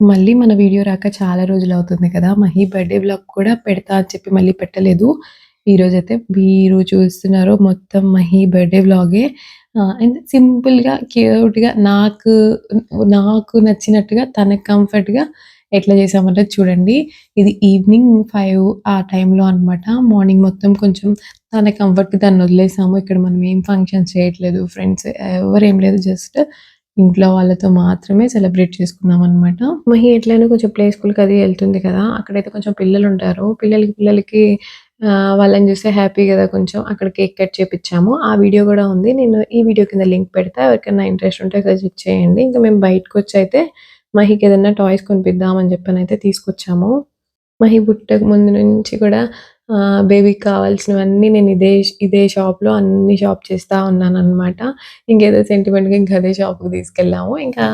మళ్ళీ మన వీడియో రాక చాలా రోజులు అవుతుంది కదా మహి బర్త్డే బ్లాగ్ కూడా పెడతా అని చెప్పి మళ్ళీ పెట్టలేదు. ఈరోజు అయితే మీరు చూస్తున్నారు మొత్తం మహి బర్త్డే వ్లాగే. అండ్ సింపుల్గా క్యూట్గా నాకు నాకు నచ్చినట్టుగా తనకు కంఫర్ట్గా ఎట్లా చేసామంటే చూడండి. ఇది ఈవినింగ్ ఫైవ్ ఆ టైంలో అన్నమాట. మార్నింగ్ మొత్తం కొంచెం తన కంఫర్ట్కి దాన్ని వదిలేసాము. ఇక్కడ మనం ఏం ఫంక్షన్స్ చేయట్లేదు ఫ్రెండ్స్ ఎవరేం ఏం లేదు. జస్ట్ ఇంట్లో వాళ్ళతో మాత్రమే సెలబ్రేట్ చేసుకున్నాం అనమాట మహి ఎట్లయినా కొంచెం ప్లే స్కూల్కి అది వెళ్తుంది కదా. అక్కడైతే కొంచెం పిల్లలు ఉంటారు పిల్లలకి పిల్లలకి వాళ్ళని చూస్తే హ్యాపీ కదా కొంచెం. అక్కడ కేక్ కట్ చేపించాము ఆ వీడియో కూడా ఉంది. నేను ఈ వీడియో కింద లింక్ పెడతా. ఎవరికైనా ఇంట్రెస్ట్ ఉంటే ఒకసారి చెక్ చేయండి. ఇంకా మేము బయటకు వచ్చి అయితే మహికి ఏదైనా టాయ్స్ కొనిపిద్దామని చెప్పని అయితే తీసుకొచ్చాము. మహి పుట్టక ముందు నుంచి కూడా బేబీకి కావాల్సినవన్నీ నేను ఇదే ఇదే షాప్లో అన్ని షాప్ చేస్తూ ఉన్నాను అనమాట ఇంకేదో సెంటిమెంట్గా ఇంకా అదే షాప్కి తీసుకెళ్ళాము. ఇంకా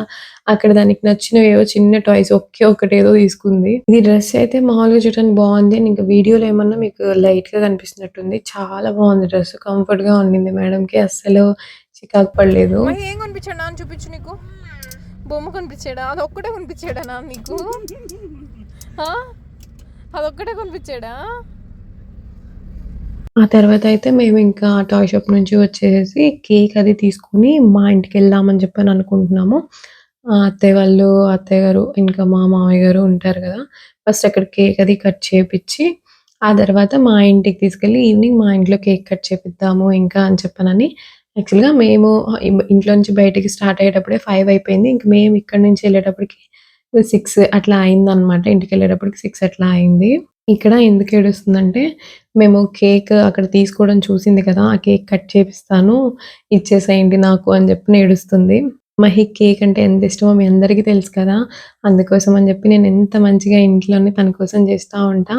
అక్కడ దానికి నచ్చినవి ఏవో చిన్న టాయ్స్ ఒకే ఒకటేదో తీసుకుంది. ఇది డ్రెస్ అయితే మామూలుగా చూడడానికి బాగుంది. అండ్ ఇంకా వీడియోలో ఏమన్నా మీకు లైట్గా కనిపిస్తున్నట్టుంది. చాలా బాగుంది డ్రెస్. కంఫర్ట్గా ఉండింది మేడంకి. అస్సలు చికాకు పడలేదు. ఏం కనిపించాడు నాన్న? చూపించు నీకు. బొమ్మ కనిపించాడా? అది ఒక్కటే కనిపించాడా నాన్న నీకు? అదొక్కటే కనిపించాడా? ఆ తర్వాత అయితే మేము ఇంకా టాయ్ షాప్ నుంచి వచ్చేసి కేక్ అది తీసుకుని మా ఇంటికి వెళ్దామని చెప్పని అనుకుంటున్నాము. అత్తయ్య వాళ్ళు అత్తయ్య గారు ఇంకా మా మామయ్య గారు ఉంటారు కదా ఫస్ట్ అక్కడ కేక్ అది కట్ చేపించి ఆ తర్వాత మా ఇంటికి తీసుకెళ్ళి ఈవినింగ్ మా ఇంట్లో కేక్ కట్ చేపిద్దాము ఇంకా అని చెప్పనని యాక్చువల్గా మేము ఇంట్లో నుంచి బయటికి స్టార్ట్ అయ్యేటప్పుడే ఫైవ్ అయిపోయింది. ఇంక మేము ఇక్కడ నుంచి వెళ్ళేటప్పటికి సిక్స్ అట్లా అయిందనమాట ఇంటికి వెళ్ళేటప్పటికి సిక్స్ అట్లా అయింది. ఇక్కడ ఎందుకు ఏడుస్తుందంటే మేము కేక్ అక్కడ తీసుకోవడం చూసింది కదా ఆ కేక్ కట్ చేపిస్తాను ఇచ్చేసేయండి నాకు అని చెప్పి ఏడుస్తుంది. మహి కేక్ అంటే ఎంత ఇష్టమో మీ అందరికీ తెలుసు కదా అందుకోసం అని చెప్పి నేను ఎంత మంచిగా ఇంట్లోనే తన కోసం చేస్తూ ఉంటా.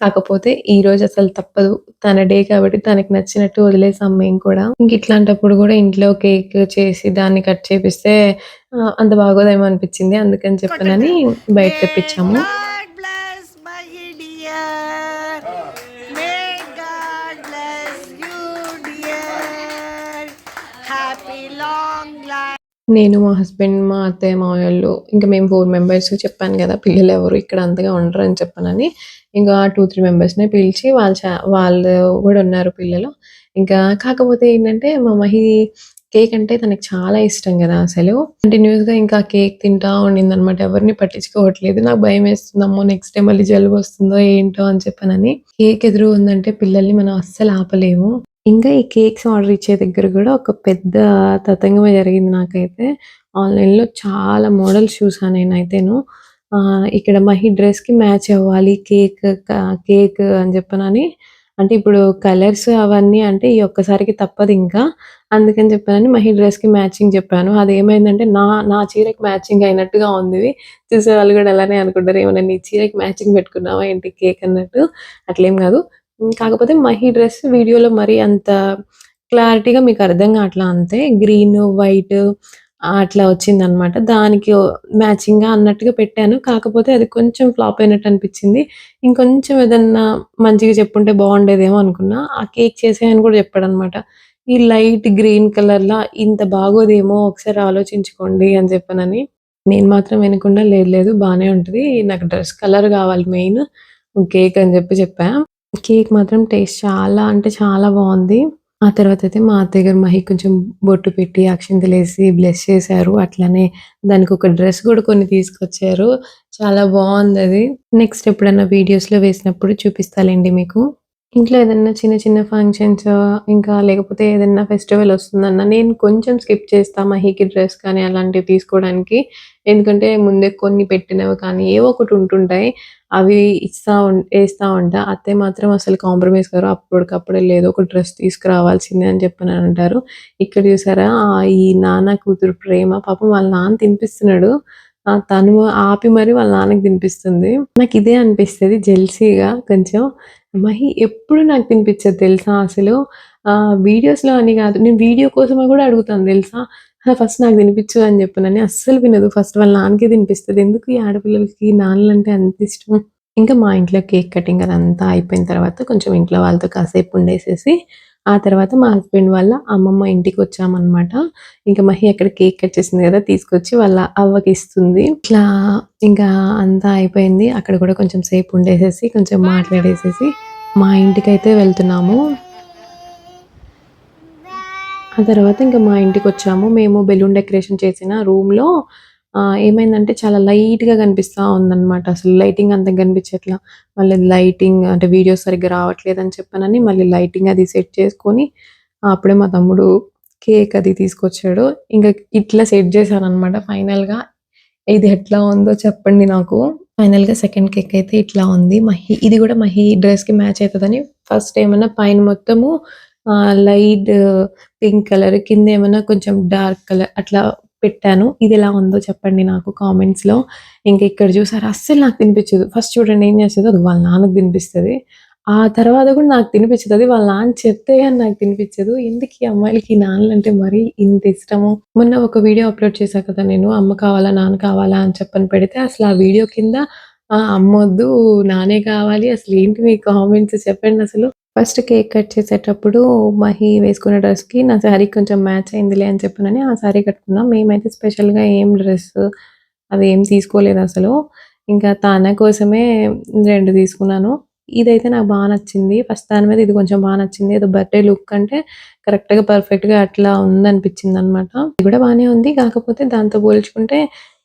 కాకపోతే ఈ రోజు అసలు తప్పదు తన డే కాబట్టి తనకి నచ్చినట్టు వదిలేసాం మేము కూడా. ఇంక ఇట్లాంటప్పుడు కూడా ఇంట్లో కేక్ చేసి దాన్ని కట్ చేపిస్తే అంత బాగోదేమో అనిపించింది అందుకని చెప్పనని బయట తెప్పించాము. నేను మా హస్బెండ్ మా అత్తయ్య మా వాళ్ళు ఇంకా మేము ఫోర్ మెంబర్స్ చెప్పాను కదా పిల్లలు ఎవరు ఇక్కడ అంతగా ఉండరు అని చెప్పానని. ఇంకా టూ త్రీ మెంబర్స్ని పిలిచి వాళ్ళు చా- వాళ్ళు కూడా ఉన్నారు పిల్లలు. ఇంకా కాకపోతే ఏంటంటే మా మహి కేక్ అంటే తనకి చాలా ఇష్టం కదా అసలు. కంటిన్యూస్గా ఇంకా కేక్ తింటా ఉండింది అనమాట ఎవరిని పట్టించుకోవట్లేదు. నాకు భయం వేస్తుందమ్మో నెక్స్ట్ టైం మళ్ళీ జలుబు వస్తుందో ఏంటో అని చెప్పానని. కేక్ ఎదురు ఉందంటే పిల్లల్ని మనం అస్సలు ఆపలేము. ఇంకా ఈ కేక్స్ ఆర్డర్ ఇచ్చే దగ్గర కూడా ఒక పెద్ద తతంగమే జరిగింది నాకైతే. ఆన్లైన్లో చాలా మోడల్స్ చూసాను నేనైతేను. ఇక్కడ మహి డ్రెస్కి మ్యాచ్ అవ్వాలి కేక్ కేక్ అని చెప్పనని. అంటే ఇప్పుడు కలర్స్ అవన్నీ అంటే ఈ ఒక్కసారికి తప్పదు ఇంకా. అందుకని చెప్పానని మహి డ్రెస్కి మ్యాచింగ్ చెప్పాను. అది ఏమైందంటే నా నా చీరకి మ్యాచింగ్ అయినట్టుగా ఉంది. చూసే వాళ్ళు కూడా అలానే అనుకుంటారు. ఏమైనా నీ చీరకి మ్యాచింగ్ పెట్టుకున్నావా ఏంటి కేక్ అన్నట్టు? అట్లేం కాదు. కాకపోతే మహి డ్రెస్ వీడియోలో మరి అంత క్లారిటీగా మీకు అర్థం కావట్లా అంతే. గ్రీన్ వైట్ అట్లా వచ్చిందనమాట దానికి మ్యాచింగ్గా అన్నట్టుగా పెట్టాను. కాకపోతే అది కొంచెం ఫ్లాప్ అయినట్టు అనిపించింది. ఇంకొంచెం ఏదన్నా మంచిగా చెప్పుంటే బాగుండేదేమో అనుకున్నా. ఆ కేక్ చేసేయని కూడా చెప్పాడు అనమాట ఈ లైట్ గ్రీన్ కలర్లో ఇంత బాగోదేమో ఒకసారి ఆలోచించుకోండి అని చెప్పానని. నేను మాత్రం వినకుండా లేదు లేదు బాగానే ఉంటుంది. నాకు డ్రెస్ కలర్ కావాలి మెయిన్. కేక్ అని చెప్పి చెప్పా. కేక్ మాత్రం టేస్ట్ చాలా అంటే చాలా బాగుంది. ఆ తర్వాత అయితే మా అత్తయ్య గారు మహి కొంచెం బొట్టు పెట్టి అక్షింతలేసి బ్లెస్ చేశారు. అట్లానే దానికి ఒక డ్రెస్ కూడా కొన్ని తీసుకొచ్చారు. చాలా బాగుంది అది. నెక్స్ట్ ఎప్పుడైనా వీడియోస్లో వేసినప్పుడు చూపిస్తాలేండి మీకు. ఇంట్లో ఏదైనా చిన్న చిన్న ఫంక్షన్స్ ఇంకా లేకపోతే ఏదైనా ఫెస్టివల్ వస్తుందన్న నేను కొంచెం స్కిప్ చేస్తా మహీకి డ్రెస్ కానీ అలాంటివి తీసుకోవడానికి. ఎందుకంటే ముందే కొన్ని పెట్టినవి కానీ ఏవో ఒకటి ఉంటుంటాయి. అవి ఇస్తా ఉం వేస్తా ఉంటా. అత్తయ్య మాత్రం అసలు కాంప్రమైజ్ గారు అప్పటికప్పుడే లేదు ఒక డ్రెస్ తీసుకురావాల్సిందే అని చెప్పని అంటారు. ఇక్కడ చూసారా ఆ ఈ నాన్న కూతురు ప్రేమ. పాపం వాళ్ళ నాన్న తినిపిస్తున్నాడు. తను ఆపి మరి వాళ్ళ నాన్నకి తినిపిస్తుంది. నాకు ఇదే అనిపిస్తుంది జెల్సీగా కొంచెం. మహి ఎప్పుడు నాకు తినిపించదు తెలుసా అసలు? ఆ అని కాదు. నేను వీడియో కోసమే కూడా అడుగుతాను తెలుసా? ఫస్ట్ నాకు తినిపించు అని చెప్పానని అస్సలు వినదు. ఫస్ట్ వాళ్ళ నాన్నకే తినిపిస్తుంది. ఎందుకు ఈ ఆడపిల్లలకి నాన్నలంటే అంత ఇష్టం? ఇంకా మా ఇంట్లో కేక్ కటింగ్ అదంతా అయిపోయిన తర్వాత కొంచెం ఇంట్లో వాళ్ళతో కాసేపు ఉండేసేసి ఆ తర్వాత మా హస్బెండ్ వాళ్ళ అమ్మమ్మ ఇంటికి వచ్చామన్నమాట. ఇంకా మహి అక్కడ కేక్ కట్ చేసింది కదా తీసుకొచ్చి వాళ్ళ అవ్వకి ఇస్తుంది. ఇట్లా ఇంకా అంతా అయిపోయింది. అక్కడ కూడా కొంచెం సేపు ఉండేసేసి కొంచెం మాట్లాడేసేసి మా ఇంటికి అయితే వెళ్తున్నాము. ఆ తర్వాత ఇంకా మా ఇంటికి వచ్చాము మేము బెలూన్ డెకరేషన్ చేసిన రూమ్లో ఏమైందంటే చాలా లైట్గా కనిపిస్తూ ఉందన్నమాట. అసలు లైటింగ్ అంత కనిపించట్లా. మళ్ళీ లైటింగ్ అంటే వీడియో సరిగ్గా రావట్లేదు అని చెప్పానని మళ్ళీ లైటింగ్ అది సెట్ చేసుకొని అప్పుడే మా తమ్ముడు కేక్ అది తీసుకొచ్చాడు. ఇంకా ఇట్లా సెట్ చేశాను అనమాట ఫైనల్గా. ఇది ఎట్లా ఉందో చెప్పండి నాకు. ఫైనల్గా సెకండ్ కేక్ అయితే ఇట్లా ఉంది. మహి ఇది కూడా మహి డ్రెస్కి మ్యాచ్ అవుతుందని ఫస్ట్ ఏమన్నా పైన మొత్తము లైట్ పింక్ కలర్ కింద ఏమైనా కొంచెం డార్క్ కలర్ అట్లా పెట్టాను. ఇది ఎలా ఉందో చెప్పండి నాకు కామెంట్స్లో. ఇంకా ఇక్కడ చూసారు అస్సలు నాకు తినిపించదు. ఫస్ట్ చూడండి ఏం చేస్తుంది అది వాళ్ళ నాన్నకు తినిపిస్తుంది. ఆ తర్వాత కూడా నాకు తినిపించదు అది వాళ్ళ నాన్న చెప్తే కానీ నాకు తినిపించదు. ఎందుకు ఈ అమ్మాయిలకి నాన్నలంటే మరీ ఇంత ఇష్టము? మొన్న ఒక వీడియో అప్లోడ్ చేశా కదా నేను అమ్మ కావాలా నాన్న కావాలా అని చెప్పని పెడితే అసలు ఆ వీడియో కింద అమ్మొద్దు నానే కావాలి అసలు ఏంటి మీ కామెంట్స్ చెప్పండి అసలు. ఫస్ట్ కేక్ కట్ చేసేటప్పుడు మహి వేసుకున్న డ్రెస్‌కి నా శారీ కొంచెం మ్యాచ్ అయిందిలే అని చెప్పానని ఆ శారీ కట్టుకున్నాం. మేమైతే స్పెషల్‌గా ఏం డ్రెస్ అవి ఏం తీసుకోలేదు అసలు. ఇంకా తాన కోసమే రెండు తీసుకున్నాను. ఇదైతే నాకు బాగా నచ్చింది. ఫస్ట్ దాని మీద ఇది కొంచెం బాగా నచ్చింది. ఏదో బర్త్‌డే లుక్ అంటే కరెక్ట్‌గా, పర్ఫెక్ట్‌గా అట్లా ఉందనిపించిందనమాట. ఇది కూడా బాగానే ఉంది. కాకపోతే దాంతో పోల్చుకుంటే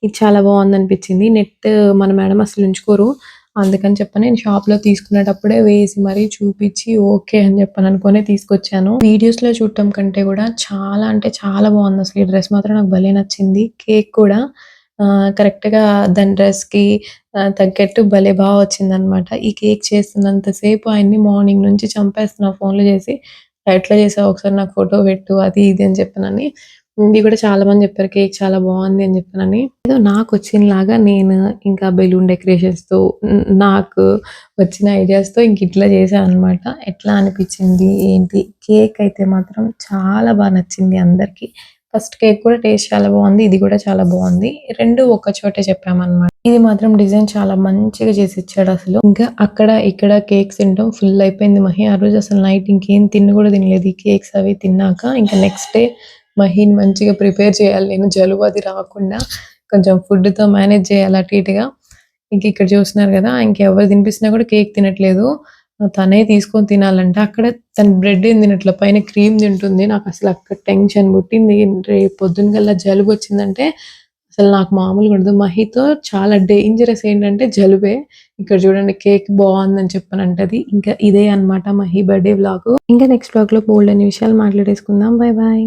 ఇది చాలా బావుందనిపించింది. నెట్ మన మేడం అసలు ఉంచుకోరు. అందుకని చెప్పి నేను షాప్‌లో తీసుకునేటప్పుడే వేసి మరీ చూపించి ఓకే అని చెప్పని అనుకునే తీసుకొచ్చాను. వీడియోస్‌లో చూడటం కంటే కూడా చాలా అంటే చాలా బాగుంది అసలు ఈ డ్రెస్ మాత్రం నాకు భలే నచ్చింది. కేక్ కూడా కరెక్ట్ కరెక్ట్‌గా దాని డ్రెస్‌కి కి తగ్గట్టు భలే బాగా వచ్చిందనమాట. ఈ కేక్ చేస్తున్నంత సేపు ఆయన్ని మార్నింగ్ నుంచి చంపేస్తున్నా ఫోన్‌లు చేసి. ఎట్లా చేసావు ఒకసారి నాకు ఫోటో పెట్టు అది ఇది అని చెప్పనని ఇది కూడా చాలా మంది చెప్పారు కేక్ చాలా బాగుంది అని చెప్పానని. ఏదో లాగా నేను ఇంకా బెలూన్ డెకరేషన్స్‌తో తో నాకు వచ్చిన ఐడియాస్‌తో ఇంక ఇట్లా చేసాను అనమాట. ఎట్లా అనిపించింది ఏంటి? కేక్ అయితే మాత్రం చాలా బాగా నచ్చింది అందరికి. ఫస్ట్ కేక్ కూడా టేస్ట్ చాలా బాగుంది. ఇది కూడా చాలా బాగుంది. రెండు ఒక చోటే చెప్పామన్నమాట. ఇది మాత్రం డిజైన్ చాలా మంచిగా చేసి ఇచ్చాడు అసలు. ఇంకా అక్కడ ఇక్కడ కేక్స్ తినడం ఫుల్ అయిపోయింది మహి. ఆ రోజు అసలు నైట్ ఇంకేం తిన్న కూడా తినలేదు. ఈ కేక్స్ అవి తిన్నాక ఇంకా నెక్స్ట్ డే మహిని మంచిగా ప్రిపేర్ చేయాలి నేను జలుబు అది రాకుండా కొంచెం ఫుడ్‌తో మేనేజ్ చేయాలి అటు ఇటుగా. ఇంక ఇక్కడ చూస్తున్నారు కదా! ఇంకెవరు తినిపిస్తున్నా కూడా కేక్ తినట్లేదు. తనే తీసుకొని తినాలంట. అక్కడ తన బ్రెడ్ ఏం తినట్ల పైన క్రీమ్ తింటుంది. నాకసలు అక్కడ టెన్షన్ పుట్టింది. రేపు పొద్దున కల్లా జలుబు వచ్చిందంటే అసలు నాకు మామూలుగా ఉండదు. మహితో చాలా డేంజరస్ ఏంటంటే జలుబే. ఇక్కడ చూడండి కేక్ బాగుందని చెప్పనంటది. ఇంకా ఇదే అన్నమాట మహి బర్త్‌డే బ్లాగ్ ఇంకా నెక్స్ట్ బ్లాగ్లో బోల్డ్ అనే విషయాలు మాట్లాడేసుకుందాం. Bye bye.